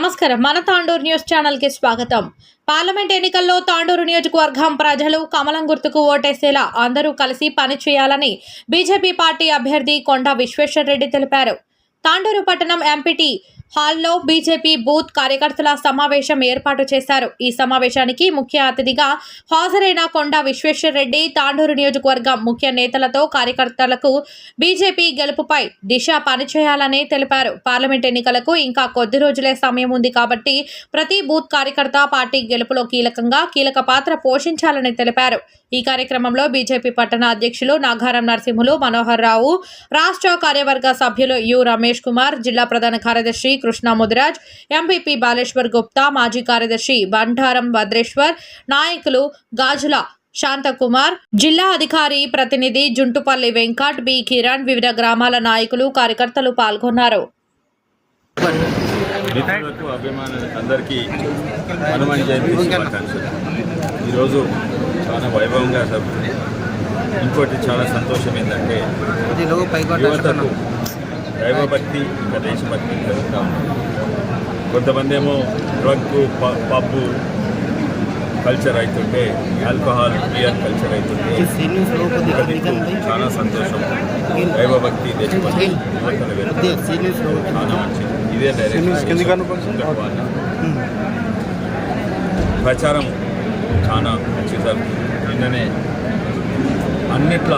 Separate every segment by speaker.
Speaker 1: నమస్కారం. మన తాండూరు న్యూస్ ఛానల్కి స్వాగతం. పార్లమెంట్ ఎన్నికల్లో తాండూరు నియోజకవర్గం ప్రజలు కమలం గుర్తుకు ఓటేసేలా అందరూ కలిసి పనిచేయాలని బీజేపీ పార్టీ అభ్యర్థి కొండ విశ్వేశ్వర్ రెడ్డి తెలిపారు. తాండూరు పట్టణం ఎంపీటీ హాల్లో బీజేపీ బూత్ కార్యకర్తల సమావేశం ఏర్పాటు చేశారు. ఈ సమావేశానికి ముఖ్య అతిథిగా హాజరైన కొండ విశ్వేశ్వర్ రెడ్డి తాండూరు నియోజకవర్గం ముఖ్య నేతలతో కార్యకర్తలకు బీజేపీ గెలుపుపై దిశ పనిచేయాలని తెలిపారు. పార్లమెంట్ ఎన్నికలకు ఇంకా కొద్ది రోజులే సమయం ఉంది కాబట్టి ప్రతి బూత్ కార్యకర్త పార్టీ గెలుపులో కీలకంగా కీలక పాత్ర పోషించాలని తెలిపారు. ఈ కార్యక్రమంలో బీజేపీ పట్టణ అధ్యక్షులు నాగారం నరసింహులు మనోహర్ రావు రాష్ట్ర కార్యవర్గ సభ్యులు యు. రమేష్ కుమార్ జిల్లా ప్రధాన కార్యదర్శి కృష్ణ ముదిరాజ్ ఎంపీపీ బాలేశ్వర్ గుప్తా మాజీ కార్యదర్శి బండారం భద్రేశ్వర్ నాయకులు గాజుల శాంతకుమార్ జిల్లా అధికారి ప్రతినిధి జుంటుపల్లి వెంకట్ బి కిరణ్ వివిధ గ్రామాల నాయకులు కార్యకర్తలు పాల్గొన్నారు.
Speaker 2: మిత్రులకు అభిమానులకు అందరికీ హనుమాన్ జయంతి శుభాకాంక్షలు. ఈరోజు చాలా వైభవంగా జరుగుతుంది ఇంకోటి చాలా సంతోషం ఏంటంటే యువతకు దైవభక్తి ఇంకా దేశభక్తి జరుగుతూ ఉంది. కొంతమంది ఏమో డ్రగ్ పబ్బు కల్చర్ అవుతుంటే ఆల్కహాల్ బియర్ కల్చర్ అవుతుంటే చాలా సంతోషం. దైవభక్తి దేశభక్తి చాలా మంచిది. ఇదే డైరెక్షన్ ప్రచారం చాలా మంచి జరుగుతుంది. నిన్ననే అన్నిట్ల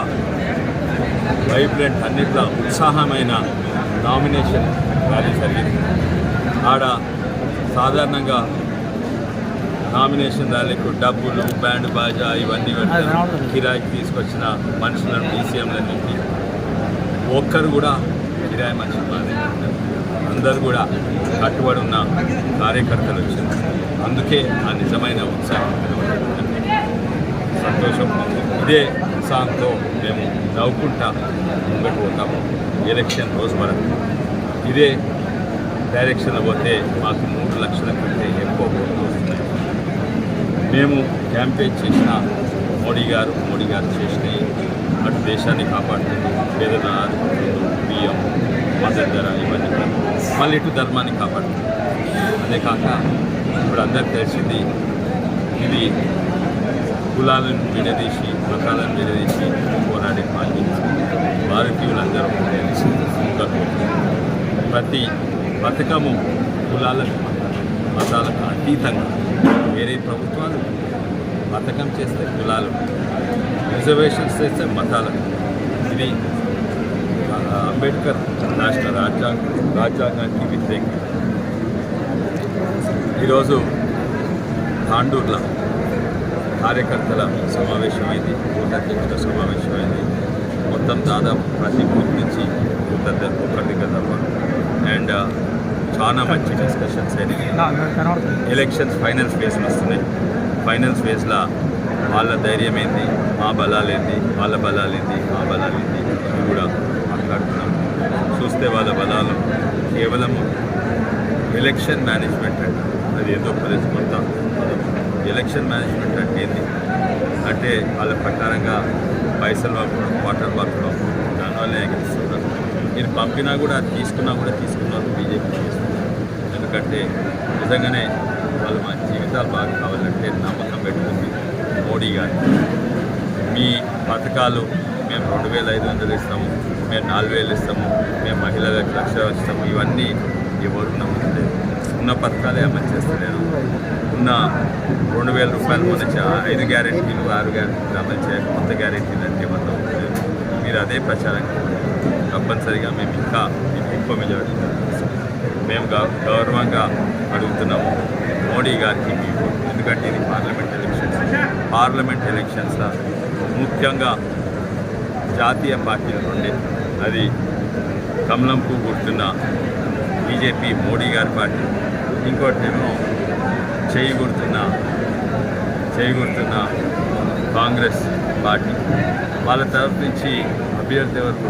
Speaker 2: వైబ్రెంట్ అన్నిట్ల ఉత్సాహమైన నామినేషన్ ర్యాలీ జరిగింది. ఆడ సాధారణంగా నామినేషన్ ర్యాలీకు డబ్బులు బ్యాండ్ బాజా ఇవన్నీ పెడతారు. కిరాయికి తీసుకొచ్చిన మనుషులను డీసీఎంలన్నింటి ఒక్కరు కూడా కిరాయి మనుషులు మాదే అందరూ కూడా కట్టుబడి ఉన్న కార్యకర్తలు వచ్చింది అందుకే ఆ నిజమైన ఉత్సాహం. సంతోషం. ఇదే ఉత్సాహంతో మేము నవ్వుకుంటా ముంగట్టు పోతాము. ఎలక్షన్ రోజు వరకు. ఇదే డైరెక్షన్ పోతే మాకు మూడు లక్షల కంటే ఎక్కువ ఓట్లు వస్తున్నాయి. మేము క్యాంపెయిన్ చేసిన మోడీ గారు మోడీ గారు చేసిన అటు దేశాన్ని కాపాడుతుంది. పేదనారు బియ్యం మద్దతు ధర ఇవన్నీ కూడా. మళ్ళీ ఇటు ధర్మాన్ని కాపాడుతుంది. అదే కాక ఇప్పుడు అందరికి తెలిసింది ఇది కులాలను విడదీసి మతాలను విడదీసి పోరాడే పార్టీ. భారతీయులందరూ కలిసి ప్రతి పథకము కులాలకు మతాలకు అతీతంగా వేరే ప్రభుత్వాలు పథకం చేస్తే కులాలు రిజర్వేషన్స్ చేస్తే మతాలకు. ఇది అంబేద్కర్ రాష్ట్ర రాజ్యాంగ రాజ్యాంగానికి వ్యతిరేకం. ఈరోజు తాండూర్లో కార్యకర్తల సమావేశమైంది బూత్ సమావేశమైంది. మొత్తం దాదాపు ప్రతి బూత్ నుంచి బూత్ ఒకటి కదా అండ్ uh, చాలా మంచి డిస్కషన్స్ అయినాయి. ఎలక్షన్స్ ఫైనల్స్ ఫేజ్ వస్తున్నాయి. ఫైనల్స్ ఫేజ్లో వాళ్ళ ధైర్యం ఏంది? మా బలాలు ఏంది? వాళ్ళ బలాలు ఏంది? మా బలాలు ఏంది? ఇవి కూడా మాట్లాడుతున్నాం. చూస్తే వాళ్ళ బలాలు కేవలం ఎలక్షన్ మేనేజ్మెంట్ అంటే. అది ఏదో ప్రదేశమంతా ఎలక్షన్ మేనేజ్మెంట్ అంటే ఏంది? అంటే వాళ్ళ ప్రకారంగా పైసలు పంపడం వాటర్ పంపడం దానివల్ల ఎగిరిస్తున్నారు మీరు పంపినా కూడా తీసుకున్నా కూడా తీసుకున్నారు బీజేపీ చేస్తున్నారు ఎందుకంటే నిజంగానే వాళ్ళు మా జీవితాలు బాగా కావాలంటే నమ్మకం పెట్టుకుంది మోడీ గారు. మీ పథకాలు మేము రెండు వేల ఐదు వందలు ఇస్తాము మేము నాలుగు వేలు ఇస్తాము మేము మహిళలకు లక్ష ఇస్తాము ఇవన్నీ ఎవరు నమ్మట్లేదు. ఉన్న పథకాలే అమలు చేస్తలేరు. ఉన్న రెండు వేల రూపాయలు మొన్న ఐదు గ్యారెంటీలు ఆరు గ్యారెంటీలు అమలు చేయాలి కొత్త గ్యారెంటీలు అంటే మొత్తం మీరు అదే ప్రచారం తప్పనిసరిగా మేము ఇంకా ఎక్కువ మెజారిటీ మేము గౌరవంగా అడుగుతున్నాము మోడీ గారికి మీకు. ఎందుకంటే ఇది పార్లమెంట్ ఎలక్షన్స్. పార్లమెంట్ ఎలక్షన్స్లో ముఖ్యంగా జాతీయ పార్టీలు ఉండే అది కమలం గుర్తున్న బీజేపీ మోడీ గారి పార్టీ. ఇంకోటి చేయి గుర్తున్న చేయి గుర్తున్న కాంగ్రెస్ పార్టీ. వాళ్ళ తరఫు నుంచి అభ్యర్థి ఎవరు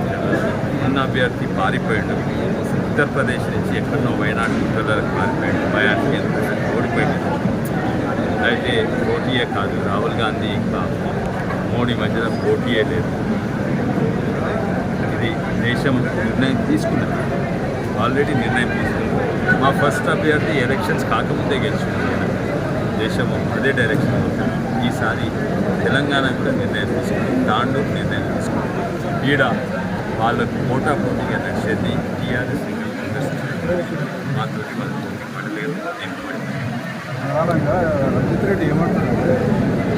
Speaker 2: ఉన్న అభ్యర్థి పారిపోయాడు. ఉత్తరప్రదేశ్ నుంచి ఎక్కడో వైనాడు ఉత్తరాలకు పారిపోయాడు. భయానికి ఓడిపోయింది అయితే పోటీయే కాదు. రాహుల్ గాంధీ ఇంకా మోడీ మధ్యలో పోటీయే లేదు. ఇది దేశం నిర్ణయం తీసుకున్నది. ఆల్రెడీ నిర్ణయం తీసుకుంది మా ఫస్ట్ అభ్యర్థి ఎలక్షన్స్ కాకముందే గెలిచింది. దేశము అదే డైరెక్షన్ ఈసారి తెలంగాణ కూడా నిర్ణయం తీసుకుంది. దాండూ నిర్ణయం తీసుకుంది. ఈడ వాళ్ళకు పోటా పోటీగా నడిచేది టీఆర్ఎస్ మాతో వాళ్ళు పోటీ పడలేదు నేను
Speaker 3: ప్రధానంగా రెడ్డి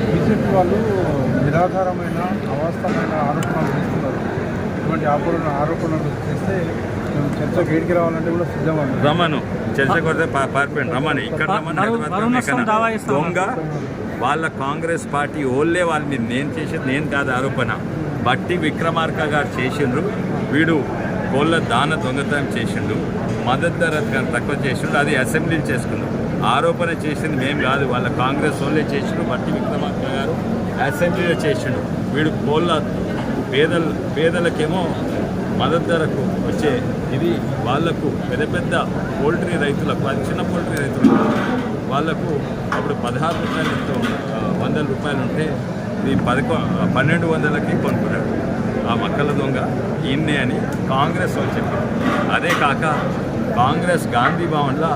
Speaker 3: బీజేపీ వాళ్ళు నిరాధారమైన అవాస్తవమైన ఆరోపణలు చేస్తున్నారు ఇటువంటి ఆరోపణ ఆరోపణలు చేస్తే రావాలంటే కూడా
Speaker 2: రమను చర్చ కొడితే పా- పారిపోయాను రమని ఇక్కడ రమని? దొంగ వాళ్ళ కాంగ్రెస్ పార్టీ ఓళ్ళే వాళ్ళ మీద నేను చేసేది నేను కాదు ఆరోపణ. బట్టి విక్రమార్క గారు చేసిండ్రు వీడు కోళ్ళ దాన దొంగతనం చేసిండు మద్దతు ధర తక్కువ చేసిండు అది అసెంబ్లీలు చేసుకుండు ఆరోపణ చేసింది మేము కాదు వాళ్ళ కాంగ్రెస్ వాళ్ళే చేసిండు బట్టి విక్రమార్క గారు అసెంబ్లీలో చేసిండు. వీడు కోళ్ళ పేదలు పేదలకేమో మద్దతు ధరకు వచ్చే ఇది వాళ్ళకు పెద్ద పెద్ద పోల్ట్రీ రైతులకు అది చిన్న పోల్ట్రీ రైతులకు. వాళ్ళకు అప్పుడు పదహారు రూపాయలతో వందల రూపాయలు ఉంటే ఇది పదకొ పన్నెండు వందలకి కొనుక్కున్నాడు. ఆ మక్కల దొంగ ఈయన్నే అని కాంగ్రెస్ వాళ్ళు చెప్పారు. అదే కాక కాంగ్రెస్ గాంధీ భవన్లో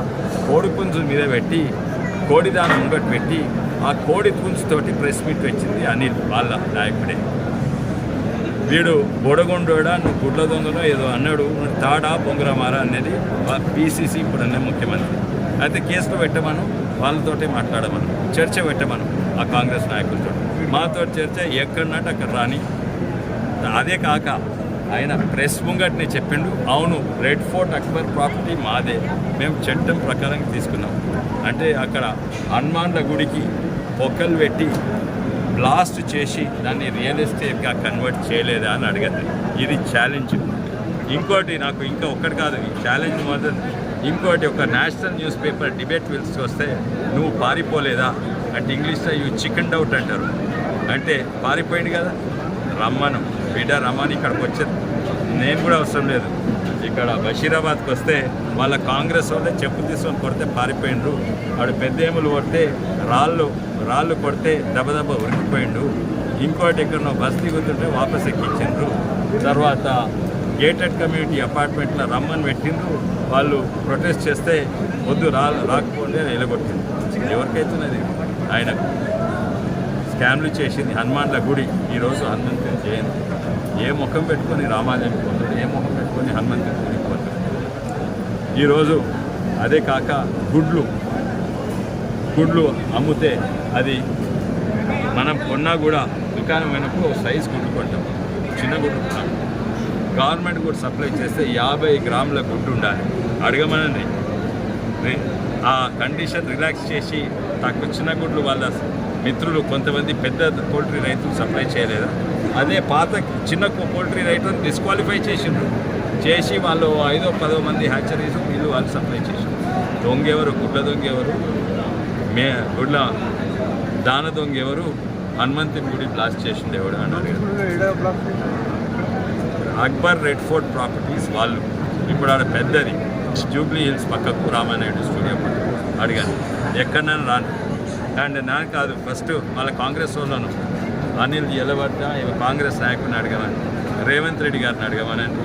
Speaker 2: కోడి పుంజు మీద పెట్టి కోడి దాని ముంగట్ పెట్టి ఆ కోడి పుంజుతోటి ప్రెస్ మీట్ వచ్చింది అనిల్ వాళ్ళ నాయకుడే. వీడు బొడగొండోడా నువ్వు గుడ్ల దొంగలో ఏదో అన్నాడు నువ్వు తాడా బొంగురమారా అనేది పీసీసీ ఇప్పుడునే ముఖ్యమంత్రి. అయితే కేసులు పెట్టమను వాళ్ళతోటే మాట్లాడమను చర్చ పెట్టమను ఆ కాంగ్రెస్ నాయకులతో. మాతో చర్చ ఎక్కడన్నట్టు అక్కడ రాని. అదే కాక ఆయన ప్రెస్ ముంగట్ని చెప్పిండు అవును రెడ్ ఫోర్ట్ అక్బర్ ప్రాపర్టీ మాదే మేము చట్టం ప్రకారం తీసుకున్నాం. అంటే అక్కడ హనుమాన్ల గుడికి పొక్కలు పెట్టి బ్లాస్ట్ చేసి దాన్ని రియల్ ఎస్టేట్గా కన్వర్ట్ చేయలేదా అని అడిగారు. ఇది ఛాలెంజ్ ఇంకోటి నాకు ఇంకా ఒక్కటి కాదు ఈ ఛాలెంజ్ మాత్రం ఇంకోటి ఒక నేషనల్ న్యూస్ పేపర్ డిబేట్ విల్స్ వస్తే నువ్వు పారిపోలేదా అంటే ఇంగ్లీష్లో యూ చికెన్ డౌట్ అంటారు. అంటే పారిపోయింది కదా? రమ్మను. బిడ్డ రమ్మని ఇక్కడికి వచ్చేది. నేను కూడా అవసరం లేదు. ఇక్కడ బషీరాబాద్కి వస్తే వాళ్ళ కాంగ్రెస్ వాళ్ళే చెప్పు తీసుకొని కొడితే పారిపోయిండ్రు. వాడు పెద్దేములు కొడితే రాళ్ళు రాళ్ళు కొడితే దెబ్బదెబ్బ ఉరికిపోయిండు ఇంకోటి ఎక్కడో బస్తీ దిగుతుంటే వాపస్ ఎక్కించిండ్రు. తర్వాత గేటెడ్ కమ్యూనిటీ అపార్ట్మెంట్లో రమ్మని పెట్టిండ్రు. వాళ్ళు ప్రొటెస్ట్ చేస్తే వద్దు రా రాకపోతే ఎలగొట్టిండ్రు. ఎవరికైతున్నది ఆయన స్కామ్లు చేసింది హనుమాన్ల గుడి. ఈరోజు హనుమంతుని జయంతి. ఏ ముఖం పెట్టుకొని రామాలయం పోతాడు ఏ ముఖం పెట్టుకొని హనుమంతుని గుడికి ఈరోజు అదే కాక గుడ్లు గుడ్లు అమ్ముతే అది మనం కొన్నా కూడా దుకాణం వెనక ఒక సైజ్ గుడ్లు కొంటాం. చిన్న గుడ్లు గవర్నమెంట్ కూడా సప్లై చేస్తే యాభై గ్రాముల గుడ్డు ఉండాలి. అడగమనండి. ఆ కండిషన్ రిలాక్స్ చేసి తక్కువ చిన్న గుడ్లు వాళ్ళ మిత్రులు కొంతమంది పెద్ద పోల్ట్రీ రైతులు సప్లై చేయలేదా? అదే పాత చిన్న పోల్ట్రీ రైతులను డిస్క్వాలిఫై చేసిండ్రు. చేసి వాళ్ళు ఐదో పదో మంది హ్యాచరీస్ వీళ్ళు వాళ్ళు సప్లై చేసిండ్రు. దొంగ ఎవరు గుడ్ల దొంగ ఎవరు మే గుడ్ల దాన దొంగ ఎవరు గుడి బ్లాస్ట్ చేసిండే ఎవడు
Speaker 3: అన్నారు
Speaker 2: అక్బర్ రెడ్ ఫోర్ట్ ప్రాపర్టీస్ వాళ్ళు. ఇప్పుడు ఆడ పెద్దది. జూబ్లీ హిల్స్ పక్కకు రామానాయుడు స్టూడియో అడిగాను ఎక్కడన్నా రాను. అండ్ నాకు కాదు ఫస్ట్ వాళ్ళ కాంగ్రెస్ వాళ్ళను అనిల్ ఎలబడ్డ కాంగ్రెస్ నాయకుడిని అడగమని రేవంత్ రెడ్డి గారిని అడగమనండి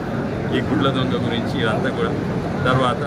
Speaker 2: ఈ గుడ్ల దొంగ గురించి ఇదంతా కూడా. తర్వాత